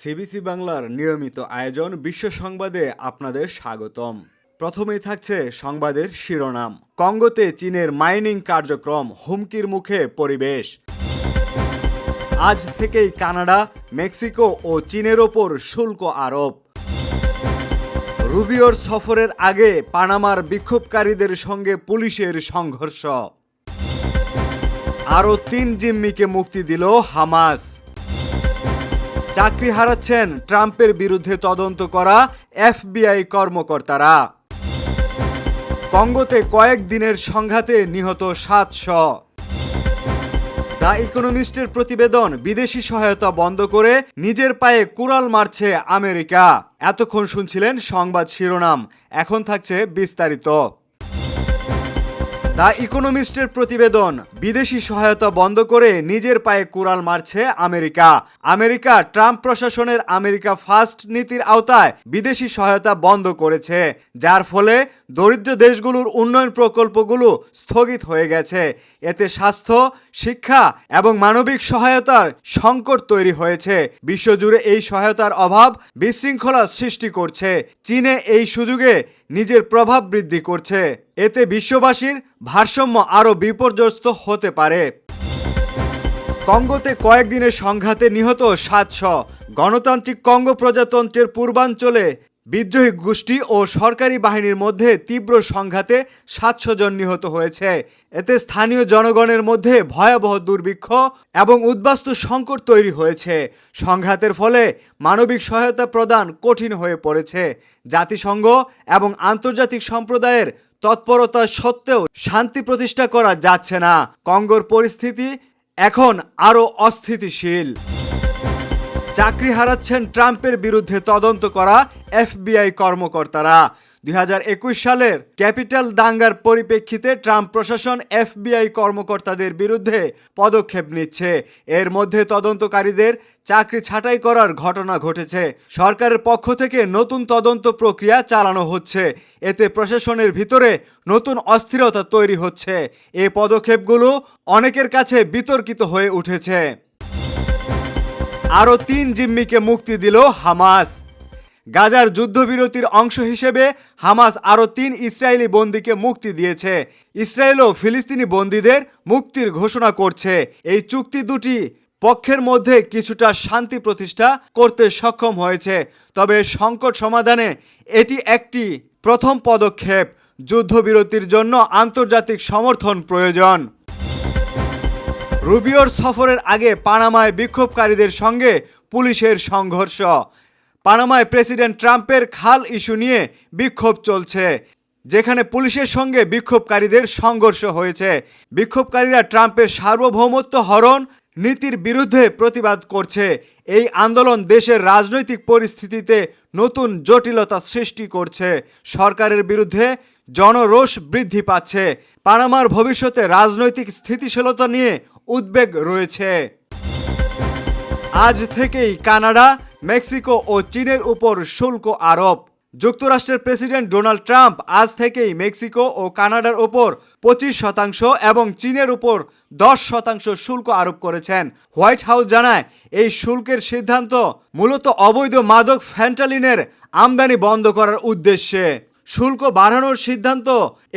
CBC বাংলার নিয়মিত আয়োজন বিশ্ব সংবাদে আপনাদের স্বাগতম। প্রথমেই থাকছে সংবাদের শিরোনাম। কঙ্গোতে চীনের মাইনিং কার্যক্রম হুমকির মুখে পরিবেশ। আজ থেকেই কানাডা, মেক্সিকো ও চীনের ওপর শুল্ক আরোপ। রুবিওর সফরের আগে পানামার বিক্ষোভকারীদের সঙ্গে পুলিশের সংঘর্ষ। আরও তিন জিম্মিকে মুক্তি দিল হামাস। চাকরি হারাচ্ছেন ট্রাম্পের বিরুদ্ধে তদন্ত করা এফবিআই কর্মকর্তারা। কঙ্গোতে কয়েক দিনের সংঘাতে নিহত সাতশো। দ্য ইকোনমিস্টের প্রতিবেদন, বিদেশি সহায়তা বন্ধ করে নিজের পায়ে কুড়াল মারছে আমেরিকা। এতক্ষণ শুনছিলেন সংবাদ শিরোনাম। এখন থাকছে বিস্তারিত। দ্য ইকোনমিস্টের প্রতিবেদন, বিদেশি সহায়তা বন্ধ করে নিজের পায়ে কুড়াল মারছে আমেরিকা। আমেরিকা, ট্রাম্প প্রশাসনের আমেরিকা ফার্স্ট নীতির আওতায় বিদেশি সহায়তা বন্ধ করেছে, যার ফলে দরিদ্র দেশগুলোর উন্নয়ন প্রকল্পগুলো স্থগিত হয়ে গেছে। এতে স্বাস্থ্য, শিক্ষা এবং মানবিক সহায়তার সংকট তৈরি হয়েছে। বিশ্বজুড়ে এই সহায়তার অভাব বিশৃঙ্খলা সৃষ্টি করছে। চীনে এই সুযোগে নিজের প্রভাব বৃদ্ধি করছে। এতে বিশ্ববাসীর ভারসাম্য আরও বিপর্যস্ত হতে পারে। কঙ্গোতে কয়েকদিনের সংঘাতে নিহত সাতশো। গণতান্ত্রিক কঙ্গো প্রজাতন্ত্রের পূর্বাঞ্চলে বিদ্রোহী গোষ্ঠী ও সরকারি বাহিনীর মধ্যে তীব্র সংঘাতে সাতশো জন নিহত হয়েছে। এতে স্থানীয় জনগণের মধ্যে ভয়াবহ দুর্ভিক্ষ এবং উদ্বাস্তু সংকট তৈরি হয়েছে। সংঘাতের ফলে মানবিক সহায়তা প্রদান কঠিন হয়ে পড়েছে। জাতিসংঘ এবং আন্তর্জাতিক সম্প্রদায়ের তৎপরতা সত্ত্বেও শান্তি প্রতিষ্ঠা করা যাচ্ছে না। কঙ্গোর পরিস্থিতি এখন আরও অস্থিতিশীল। চাকরি হারাচ্ছেন ট্রাম্পের বিরুদ্ধে তদন্ত করা এফবিআই কর্মকর্তারা। দুই হাজার একুশ সালের ক্যাপিটাল দাঙ্গার পরিপ্রেক্ষিতে ট্রাম্প প্রশাসন এফবিআই কর্মকর্তাদের বিরুদ্ধে পদক্ষেপ নিচ্ছে। এর মধ্যে তদন্তকারীদের চাকরি ছাঁটাই করার ঘটনা ঘটেছে। সরকারের পক্ষ থেকে নতুন তদন্ত প্রক্রিয়া চালানো হচ্ছে। এতে প্রশাসনের ভিতরে নতুন অস্থিরতা তৈরি হচ্ছে। এ পদক্ষেপগুলো অনেকের কাছে বিতর্কিত হয়ে উঠেছে। আরও তিন জিম্মিকে মুক্তি দিল হামাস। গাজার যুদ্ধবিরতির অংশ হিসেবে হামাস আরও তিন ইসরায়েলি বন্দীকে মুক্তি দিয়েছে। ইসরায়েলও ফিলিস্তিনি বন্দীদের মুক্তির ঘোষণা করছে। এই চুক্তি দুটি পক্ষের মধ্যে কিছুটা শান্তি প্রতিষ্ঠা করতে সক্ষম হয়েছে। তবে সংকট সমাধানে এটি একটি প্রথম পদক্ষেপ। যুদ্ধবিরতির জন্য আন্তর্জাতিক সমর্থন প্রয়োজন। রুবিওর সফরের আগে পানামায় বিক্ষোভকারীদের সঙ্গে পুলিশের সংঘর্ষ। পানামায় প্রেসিডেন্ট ট্রাম্পের খাল ইস্যু নিয়ে বিক্ষোভ চলছে, যেখানে পুলিশের সঙ্গে বিক্ষোভকারীদের সংঘর্ষ হয়েছে। বিক্ষোভকারীরা ট্রাম্পের সার্বভৌমত্ব হরণ, নীতির বিরুদ্ধে প্রতিবাদ করছে। এই আন্দোলন দেশের রাজনৈতিক পরিস্থিতিতে নতুন জটিলতা সৃষ্টি করছে। সরকারের বিরুদ্ধে জনরোষ বৃদ্ধি পাচ্ছে। পানামার ভবিষ্যতে রাজনৈতিক স্থিতিশীলতা নিয়ে উদ্বেগ রয়েছে। আজ থেকেই কানাডা, মেক্সিকো ও চীনের উপর শুল্ক আরোপ। যুক্তরাষ্ট্রের প্রেসিডেন্ট ডোনাল্ড ট্রাম্প আজ থেকেই মেক্সিকো ও কানাডার উপর পঁচিশ শতাংশ এবং চীনের উপর দশ শতাংশ শুল্ক আরোপ করেছেন। হোয়াইট হাউস জানায়, এই শুল্কের সিদ্ধান্ত মূলত অবৈধ মাদক ফ্যান্টালিনের আমদানি বন্ধ করার উদ্দেশ্যে। শুল্ক বাড়ানোর সিদ্ধান্ত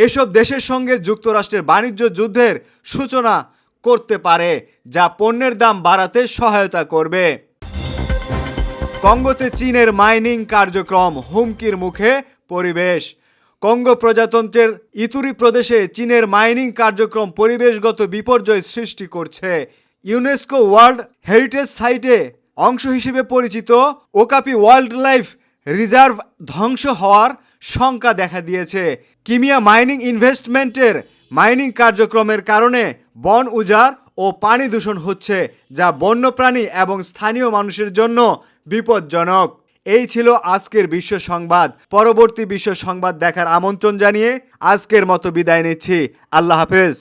এসব দেশের সঙ্গে যুক্তরাষ্ট্রের বাণিজ্য যুদ্ধের সূচনা করতে পারে, যা পণ্যের দাম বাড়াতে সহায়তা করবে। কঙ্গোতে চীনের মাইনিং কার্যক্রম হুমকির মুখে পরিবেশ। কঙ্গো প্রজাতন্ত্রের ইতুরি প্রদেশে চীনের মাইনিং কার্যক্রম পরিবেশগত বিপর্যয় সৃষ্টি করছে। ইউনেস্কো ওয়ার্ল্ড হেরিটেজ সাইটে অংশ হিসেবে পরিচিত ওকাপি ওয়াইল্ড লাইফ রিজার্ভ ধ্বংস হওয়ার শঙ্কা দেখা দিয়েছে। কিমিয়া মাইনিং ইনভেস্টমেন্টের মাইনিং কার্যক্রমের কারণে বন উজাড় ও পানি দূষণ হচ্ছে, যা বন্যপ্রাণী এবং স্থানীয় মানুষের জন্য বিপজ্জনক। এই ছিল আজকের বিশ্ব সংবাদ। পরবর্তী বিশ্ব সংবাদ দেখার আমন্ত্রণ জানিয়ে আজকের মতো বিদায় নিচ্ছি। আল্লাহ হাফেজ।